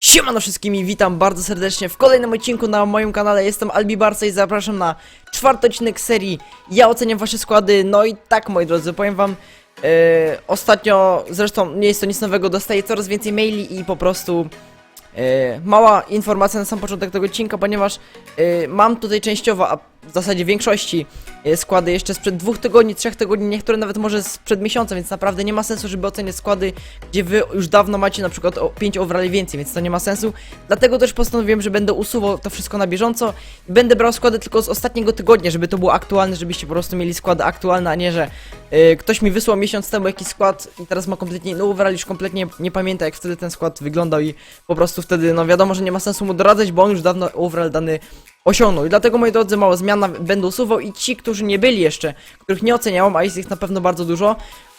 Siemano wszystkim i witam bardzo serdecznie w kolejnym odcinku na moim kanale. Jestem Albi Barca i zapraszam na czwarty odcinek serii Ja oceniam wasze składy. No i tak moi drodzy, powiem wam e, ostatnio, zresztą nie jest to nic nowego, dostaję coraz więcej maili i po prostu e, mała informacja na sam początek tego odcinka, ponieważ e, mam tutaj częściowo, w zasadzie większości e, składy jeszcze sprzed dwóch tygodni, trzech tygodni, niektóre nawet może sprzed miesiąca, więc naprawdę nie ma sensu, żeby oceniać składy, gdzie wy już dawno macie na przykład o 5 overali więcej, więc to nie ma sensu. Dlatego też postanowiłem, że będę usuwał to wszystko na bieżąco i będę brał składy tylko z ostatniego tygodnia, żeby to było aktualne, żebyście po prostu mieli składy aktualne, a nie, że e, ktoś mi wysłał miesiąc temu jakiś skład i teraz ma kompletnie inny overall, już kompletnie nie pamięta jak wtedy ten skład wyglądał i po prostu wtedy, no wiadomo, że nie ma sensu mu doradzać, bo on już dawno overall dany osiągnął. I dlatego, moi drodzy, mała zmiana, będę usuwał i ci, którzy nie byli jeszcze, których nie oceniałem, a jest ich na pewno bardzo dużo,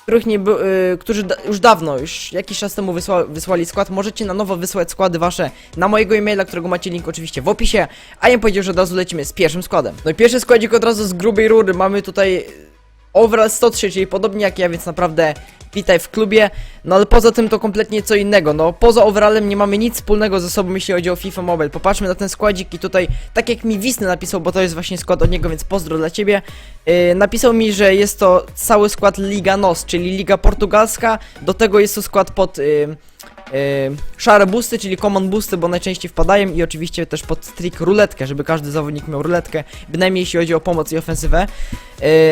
których nie by, y, którzy da, już dawno, już jakiś czas temu wysła, wysłali skład, możecie na nowo wysłać składy wasze na mojego e-maila, którego macie link oczywiście w opisie, a ja powiedział, że od razu lecimy z pierwszym składem. No i pierwszy składzik od razu z grubej rury, mamy tutaj overall 103, czyli podobnie jak ja, więc naprawdę witaj w klubie. No ale poza tym to kompletnie co innego. No poza overallem nie mamy nic wspólnego ze sobą, jeśli chodzi o FIFA Mobile. Popatrzmy na ten składzik i tutaj, tak jak mi Wisny napisał, bo to jest właśnie skład od niego, więc pozdro dla ciebie. Yy, napisał mi, że jest to cały skład Liga NOS, czyli Liga Portugalska. Do tego jest to skład pod. Yy, szare boosty, czyli common boosty, bo najczęściej wpadają i oczywiście też pod trik ruletkę, żeby każdy zawodnik miał ruletkę, bynajmniej jeśli chodzi o pomoc i ofensywę.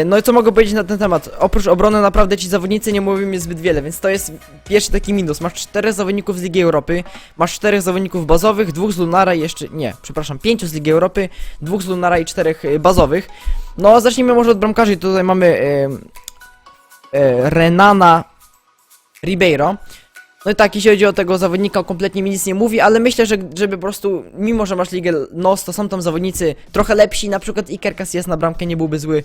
No i co mogę powiedzieć na ten temat? Oprócz obrony naprawdę ci zawodnicy nie mówią mi zbyt wiele, więc to jest pierwszy taki minus. Masz czterech zawodników z Ligi Europy, masz czterech zawodników bazowych, dwóch z Lunara i jeszcze, nie, przepraszam, pięciu z Ligi Europy, dwóch z Lunara i czterech yy, bazowych. No zacznijmy może od bramkarzy, tutaj mamy yy, Renana Ribeiro. No i tak, jeśli chodzi o tego zawodnika, kompletnie mi nic nie mówi, ale myślę, że żeby po prostu, mimo że masz ligę NOS, to są tam zawodnicy trochę lepsi, na przykład Iker Casillas na bramkę nie byłby zły,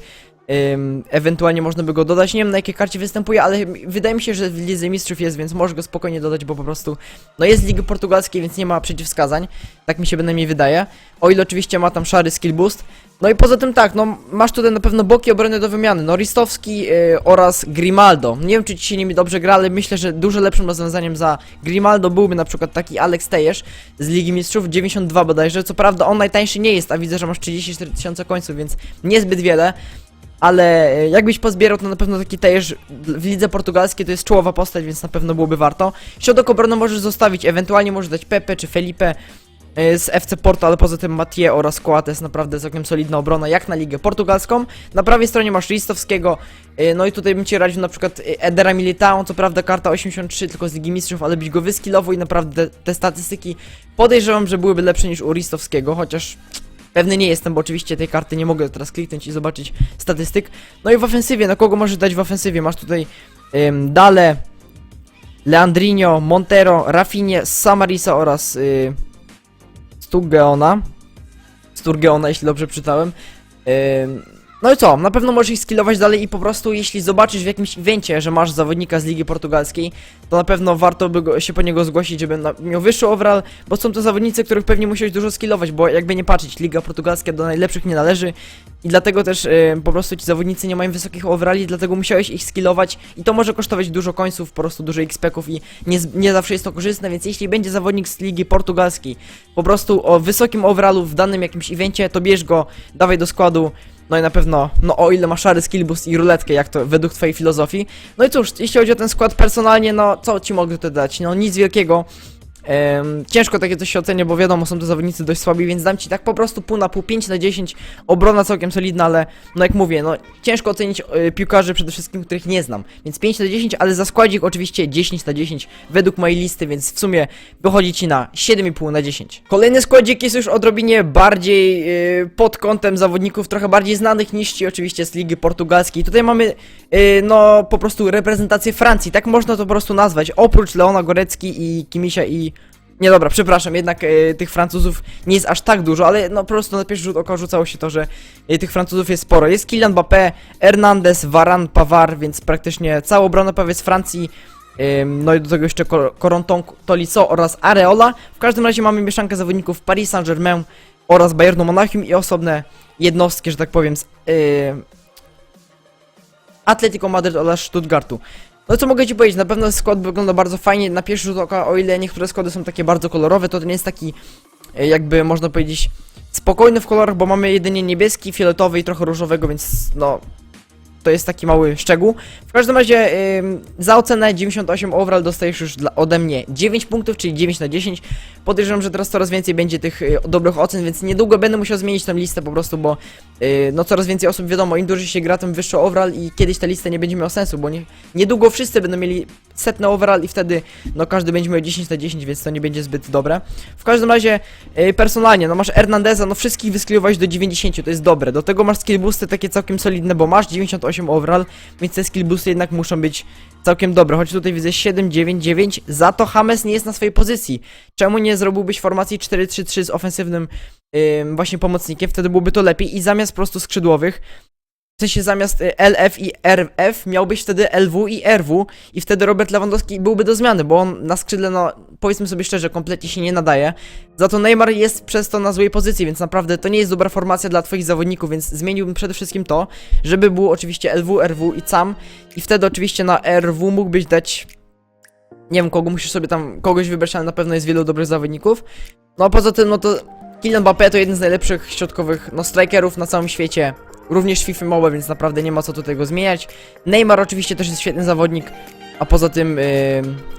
ewentualnie można by go dodać, nie wiem na jakiej karcie występuje, ale wydaje mi się, że w Lidze Mistrzów jest, więc możesz go spokojnie dodać, bo po prostu, no jest Ligi Portugalskiej, więc nie ma przeciwwskazań, tak mi się bynajmniej wydaje, o ile oczywiście ma tam szary skill boost, no i poza tym tak, no masz tutaj na pewno boki obrony do wymiany, no Ristowski yy, oraz Grimaldo. Nie wiem czy ci się nimi dobrze gra, ale myślę, że dużo lepszym rozwiązaniem za Grimaldo byłby na przykład taki Alex Tejesz z Ligi Mistrzów, 92 bodajże. Co prawda on najtańszy nie jest, a widzę, że masz 34 tysiące końców, więc niezbyt wiele. Ale yy, jakbyś pozbierał, to na pewno taki Tejesz w lidze portugalskiej to jest czołowa postać, więc na pewno byłoby warto. Środek obrony możesz zostawić, ewentualnie możesz dać Pepe czy Felipe y, z FC Porto, ale poza tym Mathieu oraz Coates naprawdę całkiem solidna obrona, jak na ligę portugalską. Na prawej stronie masz Listowskiego, y, no i tutaj bym ci radził na przykład Edera Militao, co prawda karta 83 tylko z Ligi Mistrzów, ale byś go wyskillował i naprawdę te statystyki podejrzewam, że byłyby lepsze niż u Ristowskiego, chociaż pewny nie jestem, bo oczywiście tej karty nie mogę teraz kliknąć i zobaczyć statystyk. No i w ofensywie, na kogo możesz dać w ofensywie? Masz tutaj ym, Dale, Leandrinho, Montero, Rafinie, Samarisa oraz... Y, Sturgeona. Sturgeona, jeśli dobrze czytałem. No i co? Na pewno możesz ich skillować dalej i po prostu jeśli zobaczysz w jakimś evencie, że masz zawodnika z Ligi Portugalskiej, to na pewno warto by go, się po niego zgłosić, żeby na, miał wyższy overall, bo są to zawodnicy, których pewnie musiałeś dużo skillować, bo jakby nie patrzeć, Liga Portugalska do najlepszych nie należy i dlatego też y, po prostu ci zawodnicy nie mają wysokich overalli, dlatego musiałeś ich skillować i to może kosztować dużo końców, po prostu dużo XP-ków i nie, nie zawsze jest to korzystne, więc jeśli będzie zawodnik z Ligi Portugalskiej po prostu o wysokim overallu w danym jakimś evencie, to bierz go, dawaj do składu, no i na pewno, no o ile ma szary skill boost i ruletkę, jak to według twojej filozofii. No i cóż, jeśli chodzi o ten skład personalnie, no co ci mogę tutaj dać? No nic wielkiego. Ciężko takie coś się ocenia, bo wiadomo, są to zawodnicy dość słabi, więc dam ci tak po prostu pół na pół, 5 na 10. Obrona całkiem solidna, ale no jak mówię, no ciężko ocenić e, piłkarzy przede wszystkim, których nie znam. Więc 5 na 10, ale za składzik oczywiście 10 na 10 według mojej listy, więc w sumie wychodzi ci na 7,5 na 10. Kolejny składzik jest już odrobinie bardziej e, pod kątem zawodników trochę bardziej znanych niż ci oczywiście z ligi portugalskiej. Tutaj mamy e, no po prostu reprezentację Francji, tak można to po prostu nazwać. Oprócz Leona Gorecki i Kimisia i nie dobra, przepraszam, jednak e, tych Francuzów nie jest aż tak dużo, ale no po prostu na pierwszy rzut oka rzucało się to, że e, tych Francuzów jest sporo. Jest Kylian Mbappé, Hernandez, Varane, Pavard, więc praktycznie cała obrona prawie z Francji. Ym, no i do tego jeszcze Cor- Corentin Tolisso oraz Areola. W każdym razie mamy mieszankę zawodników Paris Saint-Germain oraz Bayernu Monachium i osobne jednostki, że tak powiem, z yy, Atletico oraz Stuttgartu. No co mogę ci powiedzieć, na pewno skład wygląda bardzo fajnie. Na pierwszy rzut oka, o ile niektóre składy są takie bardzo kolorowe, to ten jest taki e, jakby można powiedzieć spokojny w kolorach, bo mamy jedynie niebieski, fioletowy i trochę różowego, więc no to jest taki mały szczegół. W każdym razie za ocenę 98 overall dostajesz już dla, ode mnie 9 punktów, czyli 9 na 10. Podejrzewam, że teraz coraz więcej będzie tych y, dobrych ocen, więc niedługo będę musiał zmienić tę listę po prostu, bo y, no coraz więcej osób wiadomo, im dłużej się gra, tym wyższy overall i kiedyś ta lista nie będzie miała sensu, bo nie, niedługo wszyscy będą mieli setny overall i wtedy no każdy będzie miał 10 na 10, więc to nie będzie zbyt dobre. W każdym razie y, personalnie, no masz Hernandeza, no wszystkich wyskilowałeś do 90, to jest dobre. Do tego masz skill boosty takie całkiem solidne, bo masz 98 overall, więc te skill boosty jednak muszą być całkiem dobre. Choć tutaj widzę 7, 9, 9, za to James nie jest na swojej pozycji. Czemu nie zrobiłbyś formacji 4-3-3 z ofensywnym ym, właśnie pomocnikiem? Wtedy byłoby to lepiej i zamiast po prostu skrzydłowych sensie zamiast y, LF i RF miałbyś wtedy LW i RW i wtedy Robert Lewandowski byłby do zmiany, bo on na skrzydle, no powiedzmy sobie szczerze, kompletnie się nie nadaje. Za to Neymar jest przez to na złej pozycji, więc naprawdę to nie jest dobra formacja dla twoich zawodników, więc zmieniłbym przede wszystkim to, żeby było oczywiście LW, RW i CAM i wtedy oczywiście na RW mógłbyś dać nie wiem kogo, musisz sobie tam kogoś wybrać, ale na pewno jest wielu dobrych zawodników. No a poza tym, no to Kylian Mbappé to jeden z najlepszych środkowych, no strikerów na całym świecie. Również FIFA Mobile, więc naprawdę nie ma co tutaj go zmieniać. Neymar oczywiście też jest świetny zawodnik, a poza tym yy,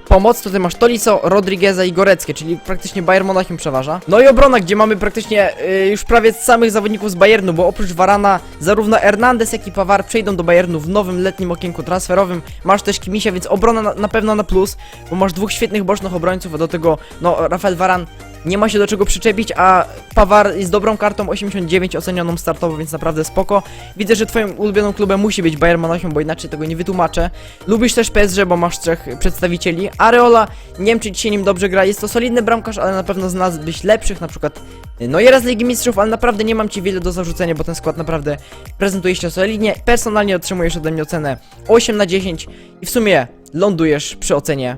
pomoc ty masz Tolico, Rodrigueza i Goreckie, czyli praktycznie Bayern Monachium przeważa. No i obrona, gdzie mamy praktycznie yy, już prawie samych zawodników z Bayernu, bo oprócz Varana zarówno Hernandez jak i Pawar przejdą do Bayernu w nowym letnim okienku transferowym. Masz też Kimisia, więc obrona na, na pewno na plus, bo masz dwóch świetnych bocznych obrońców, a do tego no Rafael Varan nie ma się do czego przyczepić, a Pawar jest dobrą kartą 89 ocenioną startowo, więc naprawdę spoko. Widzę, że twoim ulubionym klubem musi być Bayern Monachium, bo inaczej tego nie wytłumaczę. Lubisz też PSG, bo masz trzech przedstawicieli. Areola, nie wiem czy się nim dobrze gra, jest to solidny bramkarz, ale na pewno znalazłbyś lepszych, na przykład no i raz Ligi Mistrzów, ale naprawdę nie mam ci wiele do zarzucenia, bo ten skład naprawdę prezentuje się solidnie. Personalnie otrzymujesz ode mnie ocenę 8 na 10 i w sumie lądujesz przy ocenie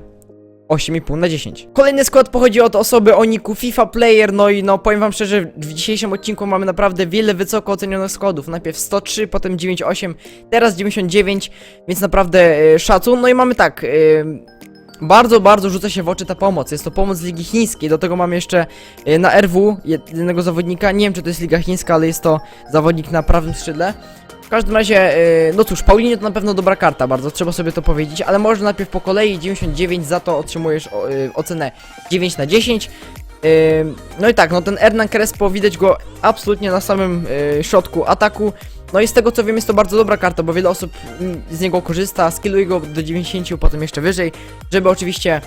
8,5 na 10. Kolejny skład pochodzi od osoby o niku FIFA Player, no i no powiem wam szczerze, w dzisiejszym odcinku mamy naprawdę wiele wysoko ocenionych składów. Najpierw 103, potem 98, teraz 99, więc naprawdę e, szacun. No i mamy tak, e, bardzo, bardzo rzuca się w oczy ta pomoc. Jest to pomoc z Ligi Chińskiej, do tego mamy jeszcze e, na RW jednego zawodnika, nie wiem czy to jest Liga Chińska, ale jest to zawodnik na prawym skrzydle. W każdym razie, yy, no cóż, Paulinie to na pewno dobra karta, bardzo trzeba sobie to powiedzieć, ale może najpierw po kolei 99, za to otrzymujesz yy, ocenę 9 na 10. Yy, no i tak, no ten Hernan Crespo widać go absolutnie na samym środku ataku. No i z tego co wiem jest to bardzo dobra karta, bo wiele osób mm, z niego korzysta, skilluje go do 90, potem jeszcze wyżej, żeby oczywiście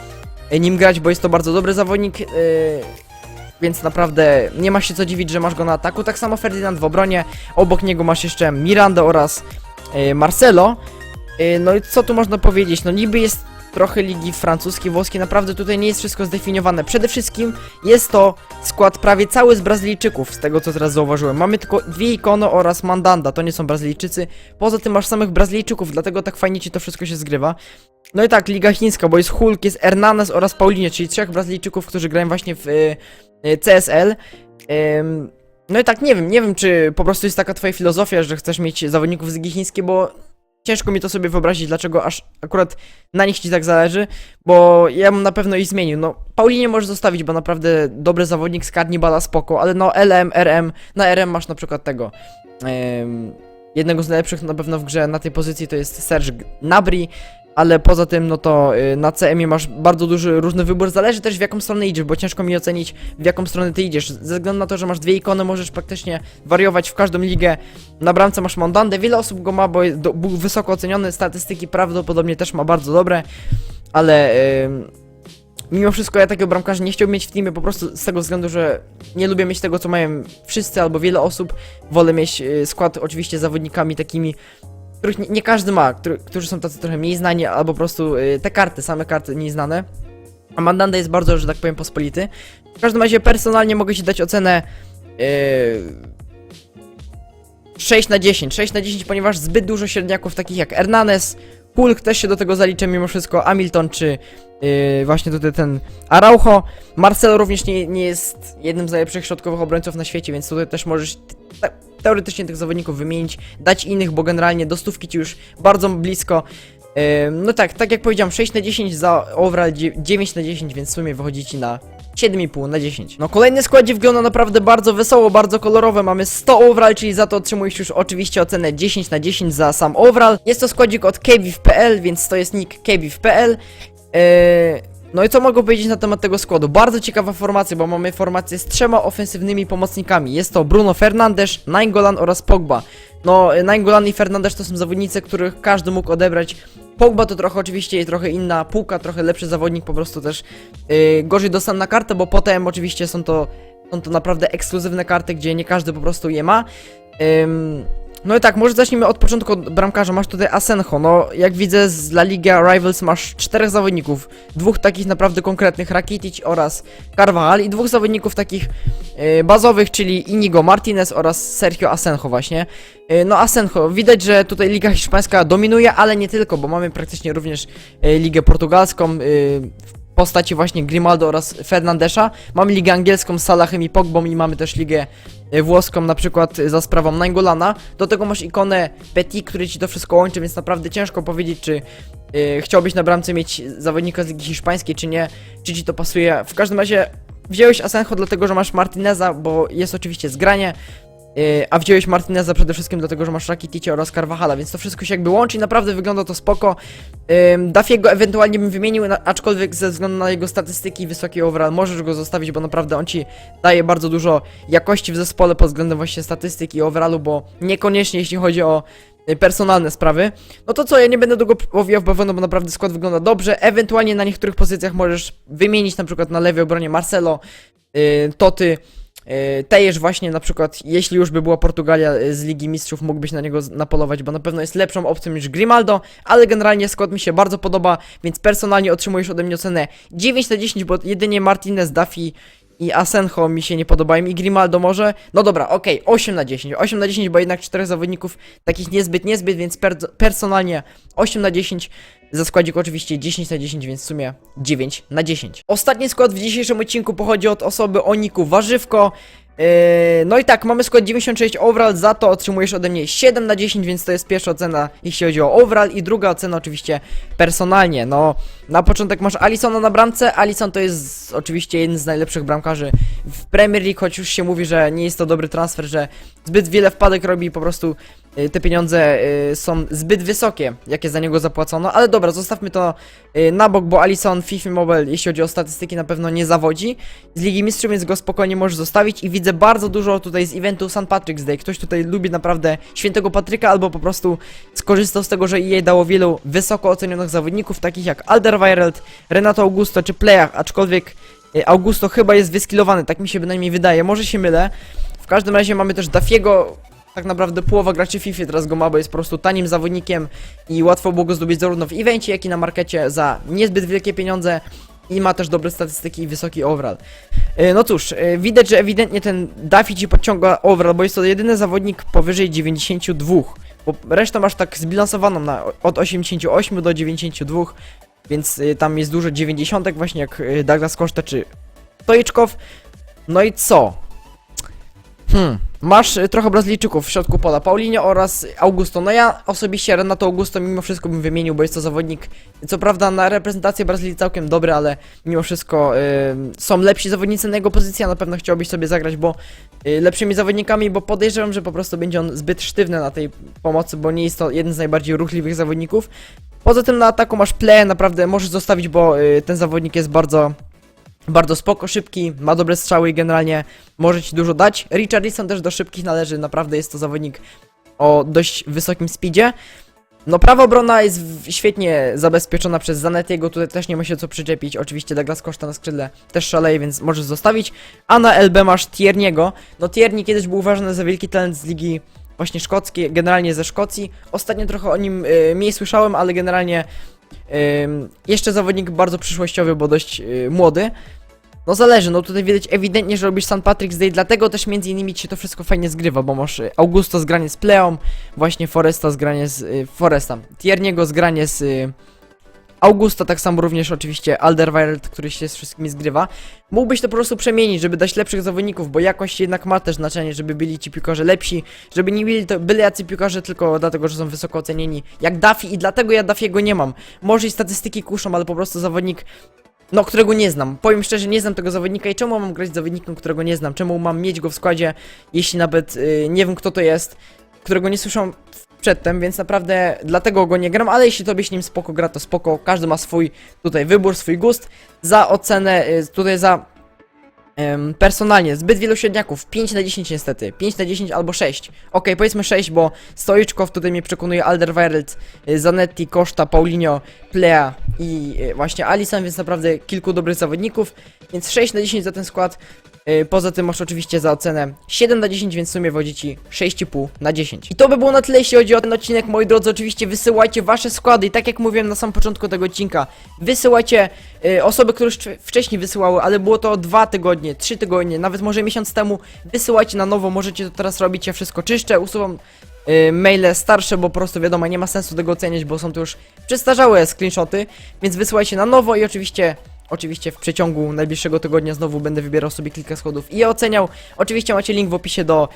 yy, nim grać, bo jest to bardzo dobry zawodnik. Yy, więc naprawdę nie ma się co dziwić, że masz go na ataku. Tak samo Ferdynand w obronie, obok niego masz jeszcze Miranda oraz e, Marcelo. E, no i co tu można powiedzieć? No niby jest trochę ligi francuskiej, włoskiej, naprawdę tutaj nie jest wszystko zdefiniowane. Przede wszystkim jest to skład prawie cały z Brazylijczyków, z tego co teraz zauważyłem. Mamy tylko dwie ikony oraz Mandanda, to nie są Brazylijczycy. Poza tym masz samych Brazylijczyków, dlatego tak fajnie ci to wszystko się zgrywa. No i tak, Liga Chińska, bo jest Hulk, jest Hernanes oraz Paulinie, czyli trzech Brazylijczyków, którzy grają właśnie w y, y, CSL. Ym, no i tak, nie wiem, nie wiem, czy po prostu jest taka twoja filozofia, że chcesz mieć zawodników z Ligi Chińskiej, bo ciężko mi to sobie wyobrazić, dlaczego aż akurat na nich ci tak zależy, bo ja bym na pewno ich zmienił. No, Paulinie możesz zostawić, bo naprawdę dobry zawodnik z Carnibala spoko, ale no LM, RM, na RM masz na przykład tego. Jednego z najlepszych na pewno w grze na tej pozycji to jest Serge Nabri, ale poza tym, no to y, na CM masz bardzo duży różny wybór. Zależy też w jaką stronę idziesz, bo ciężko mi ocenić w jaką stronę ty idziesz. Ze względu na to, że masz dwie ikony, możesz praktycznie wariować w każdą ligę. Na bramce masz Mondandę, wiele osób go ma, bo był wysoko oceniony. Statystyki prawdopodobnie też ma bardzo dobre, ale. Y, Mimo wszystko ja takiego bramkarza nie chciałbym mieć w teamie po prostu z tego względu, że nie lubię mieć tego, co mają wszyscy albo wiele osób. Wolę mieć y, skład oczywiście zawodnikami takimi, których nie, nie każdy ma, który, którzy są tacy trochę mniej znani, albo po prostu y, te karty, same karty mniej znane. A Mandanda jest bardzo, że tak powiem, pospolity. W każdym razie personalnie mogę ci dać ocenę yy, 6 na 10. 6 na 10, ponieważ zbyt dużo średniaków takich jak Hernanes, Hulk też się do tego zaliczę mimo wszystko, Hamilton czy yy, właśnie tutaj ten Araujo. Marcelo również nie, nie jest jednym z najlepszych środkowych obrońców na świecie, więc tutaj też możesz teoretycznie tych zawodników wymienić, dać innych, bo generalnie do stówki ci już bardzo blisko. No tak, tak jak powiedziałem, 6 na 10 za overall, dzie- 9 na 10, więc w sumie wychodzi ci na 7,5 na 10. No kolejny składzie wygląda naprawdę bardzo wesoło, bardzo kolorowe. Mamy 100 overall, czyli za to otrzymujesz już oczywiście ocenę 10 na 10 za sam overall. Jest to składzik od kviv.pl, więc to jest nick kviv.pl. Yy, no i co mogę powiedzieć na temat tego składu? Bardzo ciekawa formacja, bo mamy formację z trzema ofensywnymi pomocnikami. Jest to Bruno Fernandes, Nainggolan oraz Pogba. No, Nainggolan i Fernandes to są zawodnicy, których każdy mógł odebrać. Pogba to trochę oczywiście trochę inna półka, trochę lepszy zawodnik, po prostu też yy, gorzej dostępna na kartę, bo potem oczywiście są to, są to naprawdę ekskluzywne karty, gdzie nie każdy po prostu je ma. Ym, no i tak, może zacznijmy od początku od bramkarza. Masz tutaj Asenjo. No, jak widzę z La Liga Rivals masz czterech zawodników. Dwóch takich naprawdę konkretnych, Rakitic oraz Carvajal i dwóch zawodników takich e, bazowych, czyli Inigo Martinez oraz Sergio Asenjo właśnie. E, no Asenjo, widać, że tutaj Liga Hiszpańska dominuje, ale nie tylko, bo mamy praktycznie również e, Ligę Portugalską w postaci właśnie Grimaldo oraz Fernandesza. Mamy Ligę Angielską z Salahem i Pogbą i mamy też Ligę włoską na przykład e, za sprawą Naingolana. Do tego masz ikonę Petit, który ci to wszystko łączy, więc naprawdę ciężko powiedzieć, czy e, chciałbyś na bramce mieć zawodnika z Ligi Hiszpańskiej, czy nie, czy ci to pasuje. W każdym razie wziąłeś Asenjo dlatego, że masz Martineza, bo jest oczywiście zgranie, Yy, a wziąłeś Martineza przede wszystkim dlatego, że masz Rakiticie oraz Carvajala, więc to wszystko się jakby łączy i naprawdę wygląda to spoko. Yy, Dafiego ewentualnie bym wymienił, aczkolwiek ze względu na jego statystyki i wysoki overall możesz go zostawić, bo naprawdę on ci daje bardzo dużo jakości w zespole pod względem właśnie statystyki i overallu, bo niekoniecznie jeśli chodzi o y, personalne sprawy. No to co, ja nie będę długo owijał w bawełnę, bo naprawdę skład wygląda dobrze. Ewentualnie na niektórych pozycjach możesz wymienić na przykład na lewej obronie Marcelo, yy, Toty, Yy, Tejesz właśnie na przykład, jeśli już by była Portugalia yy, z Ligi Mistrzów, mógłbyś na niego napolować, bo na pewno jest lepszą opcją niż Grimaldo, ale generalnie skład mi się bardzo podoba, więc personalnie otrzymujesz ode mnie ocenę 9 na 10, bo jedynie Martinez, Duffy i Asenjo mi się nie podobają i Grimaldo może. No dobra, okej, 8 na 10. 8 na 10, bo jednak czterech zawodników takich niezbyt, niezbyt, więc per personalnie 8 na 10. Za składzik oczywiście 10 na 10, więc w sumie 9 na 10. Ostatni skład w dzisiejszym odcinku pochodzi od osoby o niku Warzywko. Yy, no i tak, mamy skład 96 overall, za to otrzymujesz ode mnie 7 na 10, więc to jest pierwsza ocena, jeśli chodzi o overall i druga ocena oczywiście personalnie. No, na początek masz Alisona na bramce. Alison to jest oczywiście jeden z najlepszych bramkarzy w Premier League, choć już się mówi, że nie jest to dobry transfer, że zbyt wiele wpadek robi po prostu te pieniądze y, są zbyt wysokie, jakie za niego zapłacono, ale dobra, zostawmy to y, na bok, bo Alison FIFA Mobile, jeśli chodzi o statystyki, na pewno nie zawodzi. Z Ligi Mistrzów, więc go spokojnie możesz zostawić i widzę bardzo dużo tutaj z eventu St. Patrick's Day. Ktoś tutaj lubi naprawdę świętego Patryka, albo po prostu skorzystał z tego, że EA dało wielu wysoko ocenionych zawodników, takich jak Alderweireld, Renato Augusto czy Plejach, aczkolwiek y, Augusto chyba jest wyskilowany, tak mi się bynajmniej wydaje, może się mylę. W każdym razie mamy też Dafiego, tak naprawdę połowa graczy FIFA teraz go ma, bo jest po prostu tanim zawodnikiem i łatwo było go zdobyć zarówno w evencie, jak i na markecie za niezbyt wielkie pieniądze i ma też dobre statystyki i wysoki overall. Yy, No cóż, yy, widać, że ewidentnie ten Dafi ci podciąga overall, bo jest to jedyny zawodnik powyżej 92, bo resztę masz tak zbilansowaną na od 88 do 92, więc yy, tam jest dużo 90 właśnie jak Douglas Costa czy Stoiczkow. No i co? Hmm, masz y, trochę Brazylijczyków w środku pola, Paulinho oraz Augusto. No ja osobiście Renato Augusto mimo wszystko bym wymienił, bo jest to zawodnik, co prawda na reprezentację Brazylii całkiem dobry, ale mimo wszystko y, są lepsi zawodnicy na jego pozycji, a na pewno chciałbyś sobie zagrać, bo y, lepszymi zawodnikami, bo podejrzewam, że po prostu będzie on zbyt sztywny na tej pomocy, bo nie jest to jeden z najbardziej ruchliwych zawodników. Poza tym na ataku masz play, naprawdę możesz zostawić, bo y, ten zawodnik jest bardzo bardzo spoko, szybki, ma dobre strzały i generalnie może ci dużo dać. Richarlison też do szybkich należy, naprawdę jest to zawodnik o dość wysokim speedzie. No prawa obrona jest świetnie zabezpieczona przez Zanetiego, tutaj też nie ma się co przyczepić. Oczywiście Douglas Costa na skrzydle też szaleje, więc możesz zostawić. A na LB masz Tierniego. No Tierni kiedyś był uważany za wielki talent z ligi właśnie szkockiej, generalnie ze Szkocji. Ostatnio trochę o nim y, mniej słyszałem, ale generalnie jeszcze zawodnik bardzo przyszłościowy, bo dość y, młody. No zależy, no tutaj widać ewidentnie, że robisz St. Patrick's Day, dlatego też między innymi ci się to wszystko fajnie zgrywa, bo masz y, Augusto zgranie z Pleą, właśnie Foresta zgranie z... Y, Foresta, Tierniego zgranie z... Y, Augusta, tak samo również oczywiście Alderweireld, który się z wszystkimi zgrywa. Mógłbyś to po prostu przemienić, żeby dać lepszych zawodników, bo jakość jednak ma też znaczenie, żeby byli ci piłkarze lepsi, żeby nie byli to byle jacy piłkarze tylko dlatego, że są wysoko ocenieni, jak Duffy i dlatego ja Duffiego nie mam. Może i statystyki kuszą, ale po prostu zawodnik no, którego nie znam. Powiem szczerze, nie znam tego zawodnika i czemu mam grać z zawodnikiem, którego nie znam? Czemu mam mieć go w składzie, jeśli nawet y, nie wiem kto to jest, którego nie słyszałem przedtem, więc naprawdę dlatego go nie gram, ale jeśli tobie się nim spoko gra, to spoko. Każdy ma swój tutaj wybór, swój gust. Za ocenę, y, tutaj za em, personalnie, zbyt wielu średniaków, 5 na 10 niestety, 5 na 10 albo 6. Okej, powiedzmy 6, bo Stoiczkow tutaj mnie przekonuje Alderweireld, y, Zanetti, Koszta, Paulinho, Plea i y, właśnie Alisson, więc naprawdę kilku dobrych zawodników, więc 6 na 10 za ten skład. Y, Poza tym masz oczywiście za ocenę 7 na 10, więc w sumie wodzi ci 6,5 na 10. I to by było na tyle, jeśli chodzi o ten odcinek, moi drodzy. Oczywiście wysyłajcie wasze składy i tak jak mówiłem na samym początku tego odcinka, wysyłajcie y, osoby, które już wcze- wcześniej wysyłały, ale było to 2 tygodnie, 3 tygodnie, nawet może miesiąc temu. Wysyłajcie na nowo, możecie to teraz robić, ja wszystko czyszczę, usuwam y, maile starsze, bo po prostu wiadomo, nie ma sensu tego oceniać, bo są to już przestarzałe screenshoty, więc wysyłajcie na nowo i oczywiście Oczywiście w przeciągu najbliższego tygodnia znowu będę wybierał sobie kilka schodów i je oceniał. Oczywiście macie link w opisie do,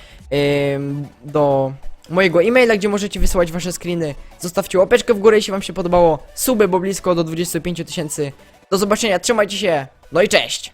ym, do mojego e-maila, gdzie możecie wysyłać wasze screeny. Zostawcie łapeczkę w górę, jeśli wam się podobało. Suby, bo blisko do 25 000 tysięcy. Do zobaczenia, trzymajcie się, no i cześć!